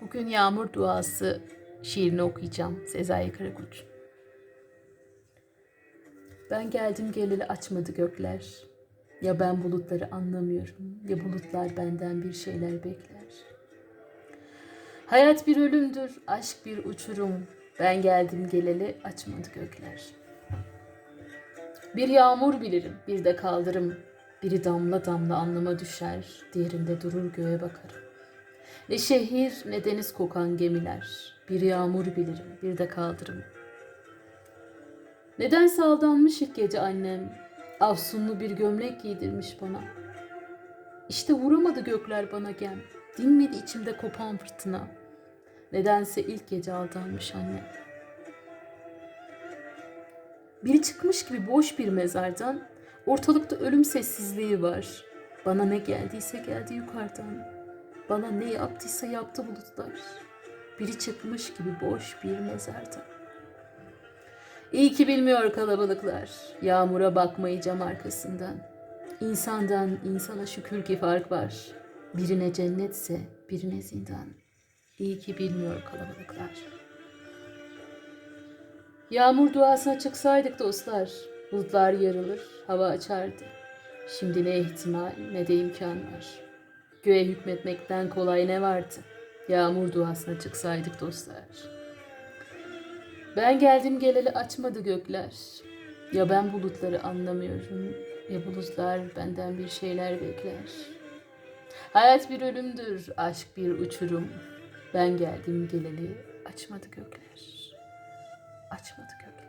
Bugün yağmur duası şiirini okuyacağım Sezai Karakoç. Ben geldim geleli açmadı gökler. Ya ben bulutları anlamıyorum ya bulutlar benden bir şeyler bekler. Hayat bir ölümdür, aşk bir uçurum. Ben geldim geleli açmadı gökler. Bir yağmur bilirim, bir de kaldırım. Biri damla damla anlama düşer, diğerinde durur göğe bakarım. Ne şehir ne deniz kokan gemiler. Bir yağmur bilirim, bir de kaldırım. Nedense aldanmış ilk gece annem. Afsunlu bir gömlek giydirmiş bana. İşte vuramadı gökler bana gem. Dinmedi içimde kopan fırtına. Nedense ilk gece aldanmış annem. Biri çıkmış gibi boş bir mezardan. Ortalıkta ölüm sessizliği var. Bana ne geldiyse geldi yukarıdan. Bana ne yaptıysa yaptı bulutlar. Biri çıkmış gibi boş bir mezardan. İyi ki bilmiyor kalabalıklar. Yağmura bakmayı cam arkasından. İnsandan insana şükür ki fark var. Birine cennetse birine zindan. İyi ki bilmiyor kalabalıklar. Yağmur duasına çıksaydık dostlar. Bulutlar yarılır, hava açardı. Şimdi ne ihtimal ne de imkan var. Göğe hükmetmekten kolay ne vardı? Yağmur duasına çıksaydık dostlar. Ben geldim geleli açmadı gökler. Ya ben bulutları anlamıyorum ya bulutlar benden bir şeyler bekler. Hayat bir ölümdür, aşk bir uçurum. Ben geldim geleli açmadı gökler. Açmadı gökler.